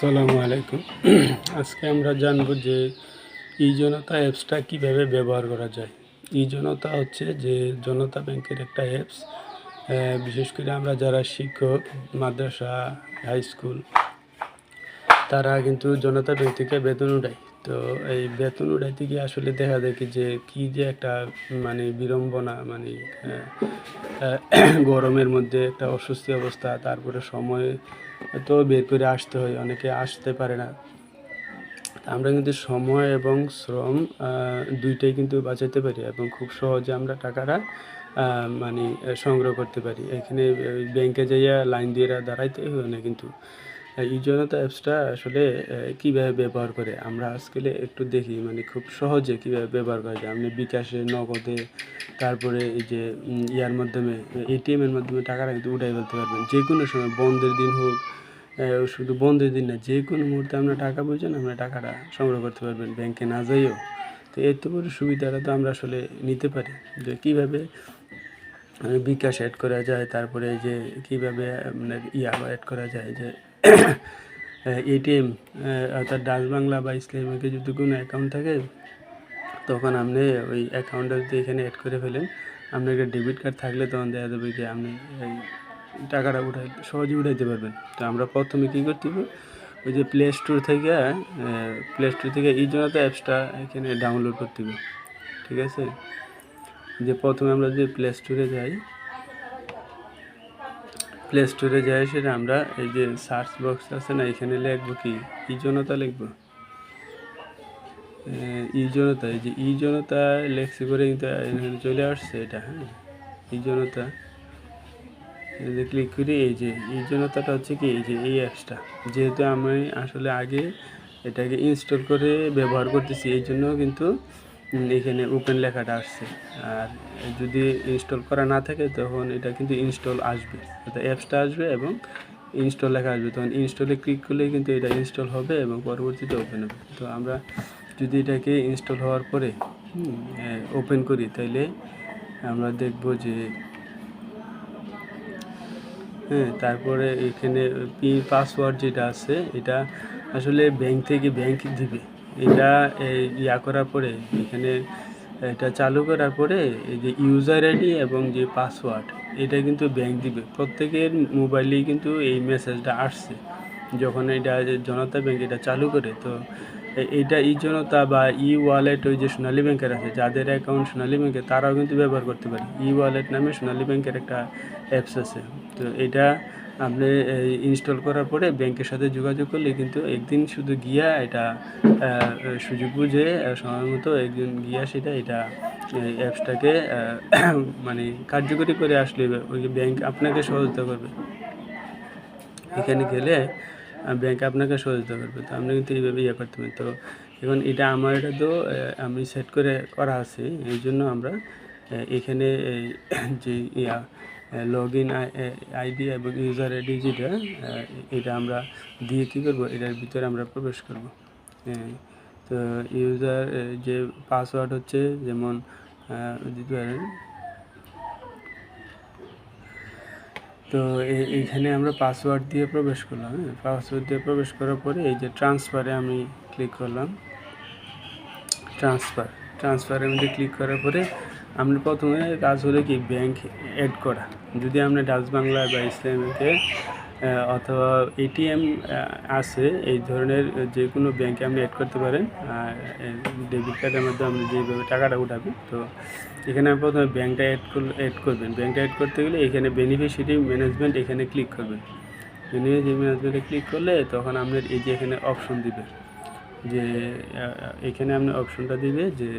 আসসালামু আলাইকুম। আজকে আমরা জানব যে ই জনতা অ্যাপসটা কীভাবে ব্যবহার করা যায়। ই জনতা হচ্ছে যে জনতা ব্যাংকের একটা অ্যাপস বিশেষ করে আমরা যারা শিক্ষক, মাদ্রাসা, হাই স্কুল তারা কিন্তু জনতা ব্যাংক থেকে বেতন উঠায়। তো এই বেতন উঠাইতে গিয়ে আসলে দেখা দেখি যে, কি যে একটা মানে বিড়ম্বনা মানে গরমের মধ্যে একটা অস্বস্তি অবস্থা, তারপরে সময় তো বের করে আসতে হয়, অনেকে আসতে পারে না। আমরা কিন্তু সময় এবং শ্রম দুইটাই কিন্তু বাঁচাতে পারি এবং খুব সহজে আমরা টাকাটা মানে সংগ্রহ করতে পারি। এখানে ব্যাংকে যাইয়া লাইন দিয়ে দাঁড়াইতে হয় না কিন্তু। এই জনতা অ্যাপসটা আসলে কীভাবে ব্যবহার করে? আমরা আজকালে একটু দেখি মানে খুব সহজে কীভাবে ব্যবহার করা যায়। আপনি বিকাশে, নগদে, তারপরে এই যে ইয়ার মাধ্যমে এটিএমের মাধ্যমে টাকাটা কিন্তু উঠাই ফেলতে পারবেন। যে কোনো সময়, বন্ধের দিন হোক শুধু বন্ধের দিন না যে কোনো মুহূর্তে আপনার টাকা প্রয়োজন আপনার টাকাটা সংগ্রহ করতে পারবেন ব্যাংকে না যাইও। তো এত বড় সুবিধাটা তো আমরা আসলে নিতে পারি। যে কীভাবে বিকাশ অ্যাড করা যায়, তারপরে যে কীভাবে মানে ইয়া অ্যাড করা যায়, যে এটিএম অর্থাৎ ডাচ বাংলা বা ইসলামিকে যদি কোনো অ্যাকাউন্ট থাকে, তখন আপনি ওই অ্যাকাউন্টটা যদি এখানে অ্যাড করে ফেলেন, আপনার একটা ডেবিট কার্ড থাকলে তখন দেখা যাবে যে আপনি টাকাটা উঠাই সহজে উঠাইতে পারবেন। তো আমরা প্রথমে কী করতে হবে, ওই যে প্লে স্টোর থেকে প্লে স্টোর থেকে এই জন্য তো অ্যাপসটা এখানে ডাউনলোড করতে হবে, ঠিক আছে? যে প্রথমে আমরা যে প্লে স্টোরে যাই প্লে স্টোরে যাই সেটা আমরা এই যে সার্চ বক্স আছে না, এখানে লিখব কি? ই জনতা লিখব? ই জনতা, এই যে ই জনতা লেখছি করে কিন্তু এখানে চলে আসছে এটা হ্যাঁ? ই জনতা যে ক্লিক করি, এই যে এই জনতাটা হচ্ছে কি? এই যে এই অ্যাপসটা যেহেতু আমি আসলে আগে এটাকে ইনস্টল করে ব্যবহার করতেছি, এই জন্য কিন্তু এখানে ওপেন লেখাটা আসছে। আর যদি ইনস্টল করা না থাকে, তখন এটা কিন্তু ইনস্টল আসবে। অর্থাৎ অ্যাপসটা আসবে এবং ইনস্টল লেখা আসবে। তখন ইনস্টলে ক্লিক করলেই কিন্তু এটা ইনস্টল হবে এবং পরবর্তীতে ওপেন হবে। তো আমরা যদি এটাকে ইনস্টল হওয়ার পরে ওপেন করি, তাইলে আমরা দেখব যে হ্যাঁ তারপরে এখানে পি পাসওয়ার্ড যেটা আছে, এটা আসলে ব্যাংক থেকে ব্যাংক দিবে। এটা ইয়া করার পরে, এখানে এটা চালু করার পরে, এই যে ইউজার আইডি এবং যে পাসওয়ার্ড এটা কিন্তু ব্যাংক দিবে। প্রত্যেকের মোবাইলেই কিন্তু এই মেসেজটা আসছে। যখন এটা জনতা ব্যাংক এটা চালু করে, তো এ- এইটা ই জনতা বা ই ওয়ালেট ওই যে সোনালী ব্যাংকের আছে, যাদের অ্যাকাউন্ট সোনালী ব্যাংকে তারাও কিন্তু ব্যবহার করতে পারে। ই ওয়ালেট নামে সোনালী ব্যাংকের একটা অ্যাপস আছে। তো এটা আপনি ইনস্টল করার পরে ব্যাংকের সাথে যোগাযোগ করলে কিন্তু একদিন শুধু গিয়া এটা সুযোগ বুঝে সময় মতো একদিন গিয়া সেটা এটা অ্যাপসটাকে মানে কার্যকরী করে আসলে ওই ব্যাংক আপনাকে সহযোগিতা করবে। এখানে গেলে ব্যাংক আপনাকে সহযোগিতা করবে। তো আপনি কিন্তু এইভাবে ইয়ে করতে পারেন তো এখন এটা আমার এটা তো আমি সেট করে করা আছে। এই জন্য আমরা এখানে যে ইয়া লগ ইন আইডি এবং ইউজার আইডি যেটা এটা আমরা দিয়ে কী করব? এটার ভিতরে আমরা প্রবেশ করব। হ্যাঁ, তো ইউজার যে পাসওয়ার্ড হচ্ছে যেমন দিতে পারেন তো এইখানে আমরা পাসওয়ার্ড দিয়ে প্রবেশ করলাম। হ্যাঁ পাসওয়ার্ড দিয়ে প্রবেশ করার পরে এই যে ট্রান্সফারে আমি ক্লিক করলাম। ট্রান্সফার ট্রান্সফারের মধ্যে ক্লিক করার পরে আমরা প্রথমে কাজ হলো কি? ব্যাংক অ্যাড করা। যদি আমরা ডাচ বাংলা বা ইসলামিকে অথবা এটিএম আছে, এই ধরনের যে কোনো ব্যাংকে আপনি অ্যাড করতে পারেন ডেবিট কার্ডের মাধ্যমে আপনি যেভাবে টাকাটা উঠাবেন, তো এখানে আপনি প্রথমে ব্যাংকটা অ্যাড অ্যাড করবেন। ব্যাংকটা অ্যাড করতে গেলে এখানে বেনিফিশিয়ারি ম্যানেজমেন্ট এখানে ক্লিক করবেন। বেনিফিশিয়ারি ম্যানেজমেন্টে ক্লিক করলে তখন আপনার এই যে এখানে অপশন দিবে, যে এখানে আপনি অপশনটা দিবে যে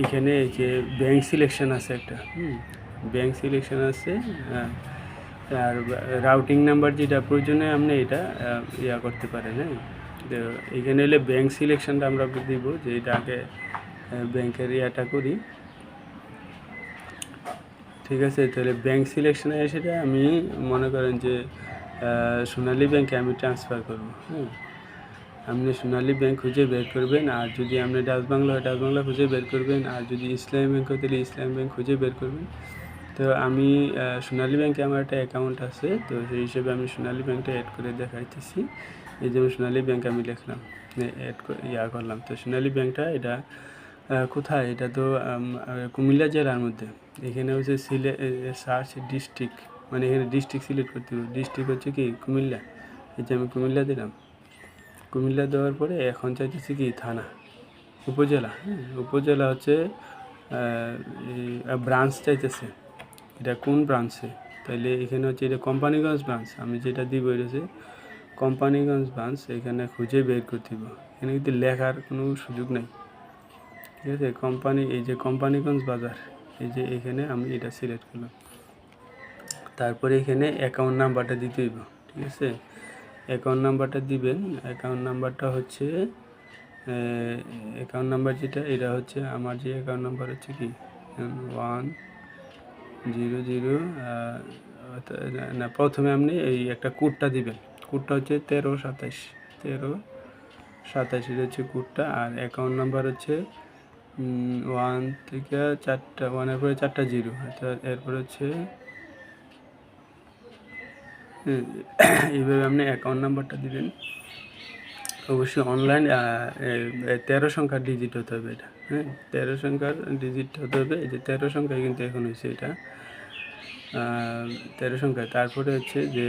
এখানে যে ব্যাংক সিলেকশন আছে একটা হুম ব্যাংক সিলেকশন আছে আহ, আর রাউটিং নাম্বার যেটা প্রয়োজনে আপনি এটা ইয়া করতে পারেন হ্যাঁ। তো এখানে এলে ব্যাংক সিলেকশনটা আমরা দিব যে এটা আগে ব্যাংকের ইয়াটা করি। ঠিক আছে তাহলে ব্যাংক সিলেকশনে এসে আমি মনে করেন যে সোনালী ব্যাংকে আমি ট্রান্সফার করব হ্যাঁ আপনি সোনালী ব্যাংক খুঁজে বের করবেন, আর যদি আপনি ডাচ বাংলা হয় ডাচ বাংলা খুঁজে বের করবেন, আর যদি ইসলামী ব্যাংক হয় তাহলে ইসলাম ব্যাংক খুঁজে বের করবেন। তো আমি সোনালী ব্যাংকে আমার একটা অ্যাকাউন্ট আছে, তো সেই হিসেবে আমি সোনালী ব্যাংকটা অ্যাড করে দেখাইতেছি। এই যেমন সোনালী ব্যাংক আমি লিখলাম অ্যাড ইয়া করলাম। তো সোনালী ব্যাংকটা এটা কোথায়? এটা তো কুমিল্লা জেলার মধ্যে। এখানে হচ্ছে সিলে সার্চ ডিস্ট্রিক্ট মানে এখানে ডিস্ট্রিক্ট সিলেক্ট করতে হবে। ডিস্ট্রিক্ট হচ্ছে কি? কুমিল্লা। এই যে আমি কুমিল্লা দিলাম। কুমিল্লা দেওয়ার পরে এখন চাইতেছি কি, থানা, উপজেলা হ্যাঁ উপজেলা হচ্ছে ব্রাঞ্চ চাইতেছে। এটা কোন ব্রাঞ্চে তাইলে এখানে হচ্ছে এটা কোম্পানিগঞ্জ ব্রাঞ্চ আমি যেটা দিব এটা হচ্ছে কোম্পানিগঞ্জ ব্রাঞ্চ এখানে খুঁজে বের করতে হবে এখানে কিন্তু লেখার কোনো সুযোগ নেই। ঠিক আছে? কোম্পানি, এই যে কোম্পানিগঞ্জ বাজার, এই যে এখানে আমি এটা সিলেক্ট করলাম। তারপরে এখানে অ্যাকাউন্ট নাম্বারটা দিতে হইব। ঠিক আছে? অ্যাকাউন্ট নাম্বারটা দিবেন। অ্যাকাউন্ট নাম্বারটা হচ্ছে অ্যাকাউন্ট নাম্বার যেটা, এটা হচ্ছে আমার যে অ্যাকাউন্ট নাম্বার হচ্ছে কি? ওয়ান জিরো জিরো না প্রথমে আপনি এই একটা কোডটা দিবেন। কোডটা হচ্ছে তেরো সাতাশ তেরো সাতাশ এটা হচ্ছে কোডটা আর অ্যাকাউন্ট নাম্বার হচ্ছে ওয়ান থেকে চারটা ওয়ানের পরে চারটা জিরো এরপরে হচ্ছে এইভাবে আপনি অ্যাকাউন্ট নাম্বারটা দিবেন। অবশ্যই অনলাইন তেরো সংখ্যার ডিজিট হতে হবে এটা হ্যাঁ? তেরো সংখ্যার ডিজিট হতে হবে, এই যে তেরো সংখ্যায় কিন্তু এখন হয়েছে এটা। তেরো সংখ্যা, তারপরে হচ্ছে যে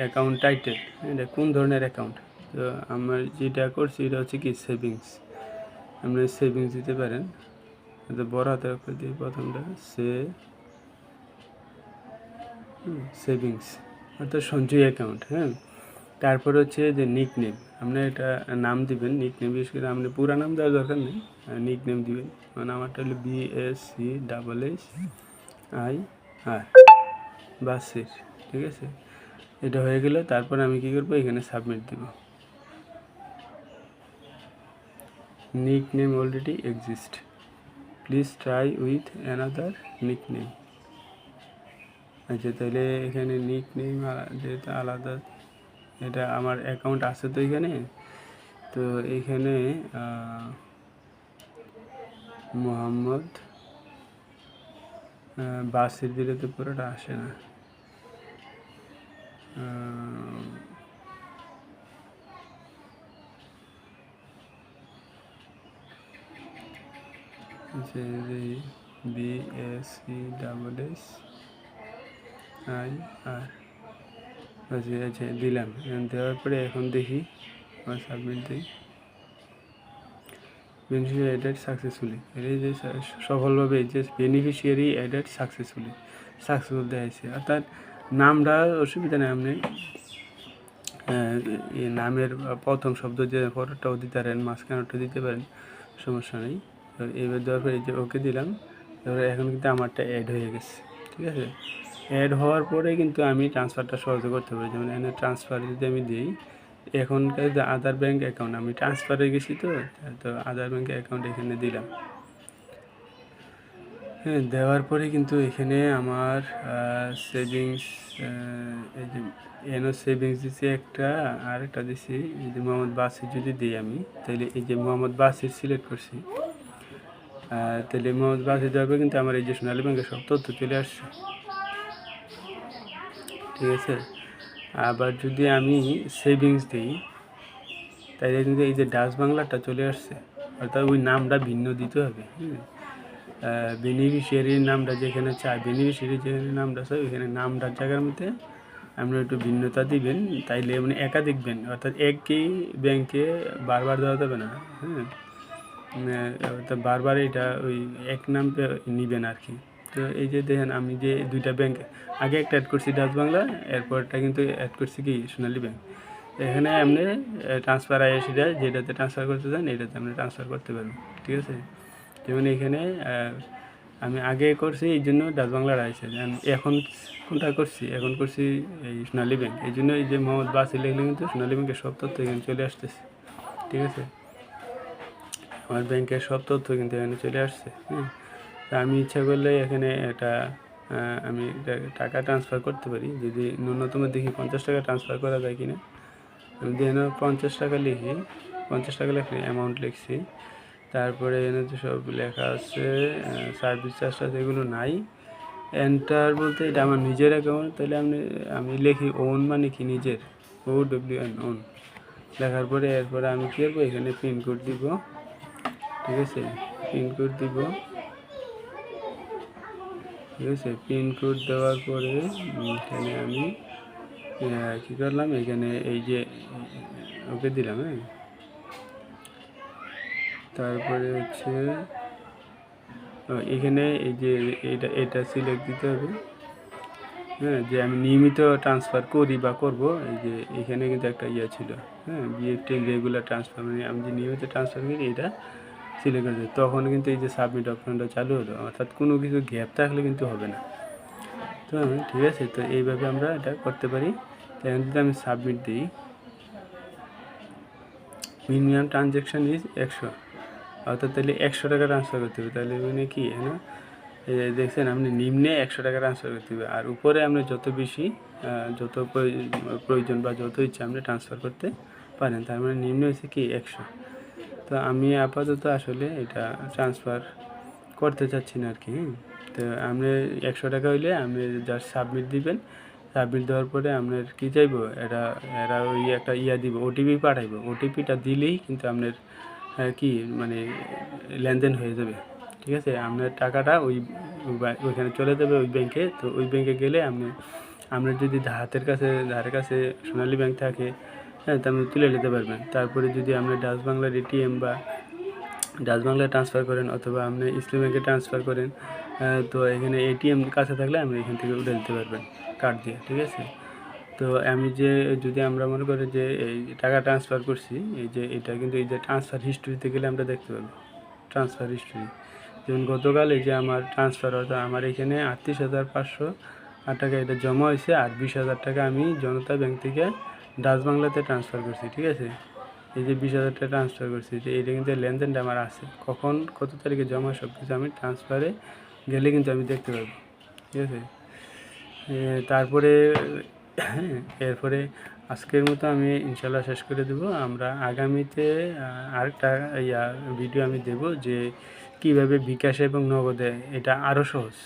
অ্যাকাউন্ট টাইটেল এটা কোন ধরনের অ্যাকাউন্ট তো আমার যেটা করছি, এটা হচ্ছে কি সেভিংস আপনি সেভিংস দিতে পারেন। তো বড় অক্ষর দিয়ে প্রথমটা, সে সেভিংস অর্থাৎ সঞ্চয় অ্যাকাউন্ট হ্যাঁ? তারপর হচ্ছে যে নিক নেম আপনি এটা নাম দিবেন নিক নেম বিশেষ করে আপনি পুরা নাম দেওয়ার দরকার নেই নিক নেম দিবেন। মানে আমারটা হলো B S C double S I R বাসির, ঠিক আছে? এটা হয়ে গেলে তারপর আমি কী করব, এখানে সাবমিট দিব। Nick name already exist please try with another nick name আচ্ছা তাহলে এখানে নিক নেম যেহেতু আলাদা। এটা আমার অ্যাকাউন্ট আছে তো এখানে? তো এখানে মোহাম্মদ বাসির দিলে তো পুরোটা আসে না। B S C double S I R আচ্ছা আচ্ছা দিলাম। দেওয়ার পরে এখন দেখি আমার সাবমিট দিই। বেনিফিশিয়ারি অ্যাডেড সাকসেসফুলি এই যে সফলভাবে যে বেনিফিশিয়ারি অ্যাডেড সাকসেসফুলি সাকসেসফুল দেখাইছে। অর্থাৎ নামটা অসুবিধা নেই, আপনি নামের প্রথম শব্দ যে পরেরটাও দিতে পারেন মাঝখানেরটা দিতে পারেন, সমস্যা নেই। এবার দেওয়ার পরে যে ওকে দিলাম, এবার এখন কিন্তু আমারটা অ্যাড হয়ে গেছে। ঠিক আছে? অ্যাড হওয়ার পরে কিন্তু আমি ট্রান্সফারটা সহজে করতে পারি। যেমন এখানে ট্রান্সফার যদি আমি দিই এখনকার যে আধার ব্যাঙ্ক অ্যাকাউন্ট আমি ট্রান্সফারে গেছি তো তো আধার ব্যাঙ্ক অ্যাকাউন্ট এখানে দিলাম। হ্যাঁ দেওয়ার পরে কিন্তু এখানে আমার সেভিংস এই যে এনও সেভিংস দিছি একটা, আর একটা দিছি এই যে মোহাম্মদ বাসির যদি দিই আমি তাহলে এই যে মোহাম্মদ বাসির সিলেক্ট করছি তাহলে মোহাম্মদ বাসির দেওয়ার পরে কিন্তু আমার এই যে সোনালী ব্যাংকের সব তথ্য চলে আসছে। ঠিক আছে? আবার যদি আমি সেভিংস দিই, তাইলে কিন্তু এই যে ডাচ বাংলাটা চলে আসছে। অর্থাৎ ওই নামটা ভিন্ন দিতে হবে বেনিফিশিয়ারির নামটা যেখানে চাই বেনিফিশিয়ারি যেখানে নামটা চাই ওইখানে নামটার জায়গার মধ্যে আপনি একটু ভিন্নতা দিবেন, তাইলে মানে একা দেখবেন অর্থাৎ একই ব্যাংকে বারবার দেওয়া যাবে না হ্যাঁ অর্থাৎ বারবার এটা ওই এক নাম নিবেন আর কি। তো এই যে দেখেন, আমি যে দুইটা ব্যাংক আগে একটা অ্যাড করছি ডাচ বাংলা এরপরটা কিন্তু অ্যাড করছি কি সোনালী ব্যাংক এখানে আপনি ট্রান্সফার আইসি দেয় যেটাতে ট্রান্সফার করতে চান, এটাতে আপনি ট্রান্সফার করতে পারবেন, ঠিক আছে? যেমন এখানে আমি আগে করছি, এই জন্য ডাচ বাংলার আইসে এখন কোনটা করছি? এখন করছি এই সোনালী ব্যাংক এই জন্য এই যে মোহাম্মদ বাসি লিখলে কিন্তু সোনালী ব্যাংকের সব তথ্য এখানে চলে আসতেছে, ঠিক আছে? আমার ব্যাংকের সব তথ্য কিন্তু এখানে চলে আসছে হ্যাঁ? তা আমি ইচ্ছা করলে এখানে এটা আমি টাকা ট্রান্সফার করতে পারি। যদি ন্যূনতম দেখি পঞ্চাশ টাকা ট্রান্সফার করা যায় কিনা। আমি দিয়ে নাও পঞ্চাশ টাকা লিখি। পঞ্চাশ টাকা লিখলে অ্যামাউন্ট লিখছি। তারপরে এখানে তো সব লেখা আছে সার্ভিস চার্জ টার্জ এগুলো নাই। এন্টার বলতে এটা আমার নিজের অ্যাকাউন্ট তাহলে আমি আমি লিখি ওন মানে কি নিজের? ও ডব্লিউ এন ওন লেখার পরে এরপরে আমি কী করব? এখানে পিনকোড দিব। ঠিক আছে? পিনকোড দিব। ঠিক আছে? পিনকোড দেওয়ার পরে এখানে আমি কী করলাম? এখানে এই যে, ওকে দিলাম হ্যাঁ? তারপরে হচ্ছে এখানে এই যে এটা এটা সিলেক্ট দিতে হবে হ্যাঁ? যে আমি নিয়মিত ট্রান্সফার করি বা করব, এই যে এখানে কিন্তু একটা ইয়ে ছিল হ্যাঁ? বিএফটি রেগুলার ট্রান্সফার মানে আমি যে নিয়মিত ট্রান্সফার করি, এটা সিলেক্ট করে। তখন কিন্তু এই যে সাবমিট অপশনটা চালু হলো, অর্থাৎ কোনো কিছু গ্যাপ থাকলে কিন্তু হবে না। তো ঠিক আছে? তো এইভাবে আমরা এটা করতে পারি। এখন যদি আমি সাবমিট দিই মিনিমাম ট্রানজ্যাকশন ইজ একশো। অর্থাৎ তাহলে একশো টাকা ট্রান্সফার করতে হবে। তাহলে মানে কি হ্যাঁ দেখছেন, আপনি নিম্নে একশো টাকা ট্রান্সফার করতে হবে। আর উপরে আপনি যত বেশি যত প্রয়- প্রয়োজন বা যত ইচ্ছা আপনি ট্রান্সফার করতে পারেন। তার মানে নিম্নে হচ্ছে কি, একশো। তো আমি আপাতত আসলে এটা ট্রান্সফার করতে চাচ্ছি না আর কি হ্যাঁ? তো আপনি একশো টাকা হইলে আপনি জাস্ট সাবমিট দিবেন। সাবমিট দেওয়ার পরে আপনার কি চাইব? এটা এরা ওই একটা ইয়া দিব ওটিপি পাঠাইবো। ওটিপিটা দিলেই কিন্তু আপনার কি মানে লেনদেন হয়ে যাবে। ঠিক আছে? আপনার টাকাটা ওই ওইখানে চলে যাবে ওই ব্যাংকে তো ওই ব্যাংকে গেলে আপনি, আপনার যদি হাতের কাছে, ধারের কাছে সোনালী ব্যাংক থাকে হ্যাঁ তা আপনি তুলে নিতে পারবেন। তারপরে যদি আপনি ডাচ বাংলার এটিএম বা ডাচ বাংলায় ট্রান্সফার করেন অথবা আপনি ইসলাম ব্যাংকে ট্রান্সফার করেন তো এখানে এটিএম কাছে থাকলে আপনি এখান থেকে উঠে দিতে পারবেন কার্ড দিয়ে, ঠিক আছে? তো আমি যে, যদি আমরা মনে করি যে এই টাকা ট্রান্সফার করছি, এই যে এটা কিন্তু এই যে ট্রান্সফার হিস্ট্রিতে গেলে আমরা দেখতে পাবো। ট্রান্সফার হিস্ট্রি যেমন গতকাল এই যে আমার ট্রান্সফার অর্থাৎ আমার এখানে আটত্রিশ হাজার পাঁচশো টাকা এটা জমা হয়েছে, আর বিশ হাজার টাকা আমি জনতা ব্যাংক থেকে ডাচ বাংলাতে ট্রান্সফার করছি, ঠিক আছে? এই যে বিশ হাজার টাকা ট্রান্সফার করছি যে এটা কিন্তু লেনদেনটা আমার আছে। কখন, কত তারিখে জমা সব কিছু আমি ট্রান্সফারে গেলে কিন্তু আমি দেখতে পাবো, ঠিক আছে? তারপরে, এরপরে আজকের মতো আমি ইনশাল্লাহ শেষ করে দেব। আমরা আগামীতে আরেকটা, ইয়া ভিডিও আমি দেব যে কীভাবে বিকাশ এবং নগদে, এটা আরও সহজ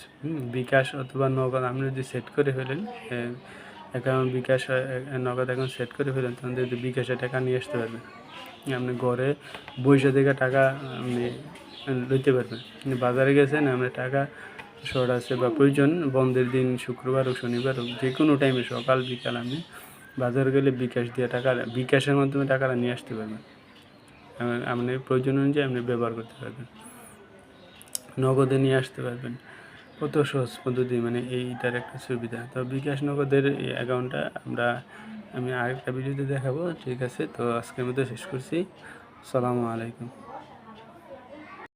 বিকাশ অথবা নগদ, আপনি যদি সেট করে ফেলেন অ্যাকাউন্ট বিকাশ নগদ অ্যাকাউন্ট সেট করে ফেলেন, তখন যদি বিকাশে টাকা নিয়ে আসতে পারবেন। আপনি ঘরে বৈশা থেকে টাকা আপনি লইতে পারবেন। বাজারে গেছেন আপনি টাকা শর্ট আছে বা প্রয়োজন, বন্ধের দিন শুক্রবার হোক, শনিবার হোক, যে কোনো টাইমে সকাল, বিকাল আপনি বাজার গেলে বিকাশ দিয়ে টাকা, বিকাশের মাধ্যমে টাকাটা নিয়ে আসতে পারবেন। আপনি প্রয়োজন অনুযায়ী আপনি ব্যবহার করতে পারবেন। নগদে নিয়ে আসতে পারবেন। কত সহজ পদ্ধতি মানে এইটার একটা সুবিধা। তো বিকাশ নগদের এই অ্যাকাউন্টটা আমরা, আমি আরেকটা ভিডিওতে দেখাবো, ঠিক আছে? তো আজকের মধ্যে শেষ করছি। সালামু আলাইকুম।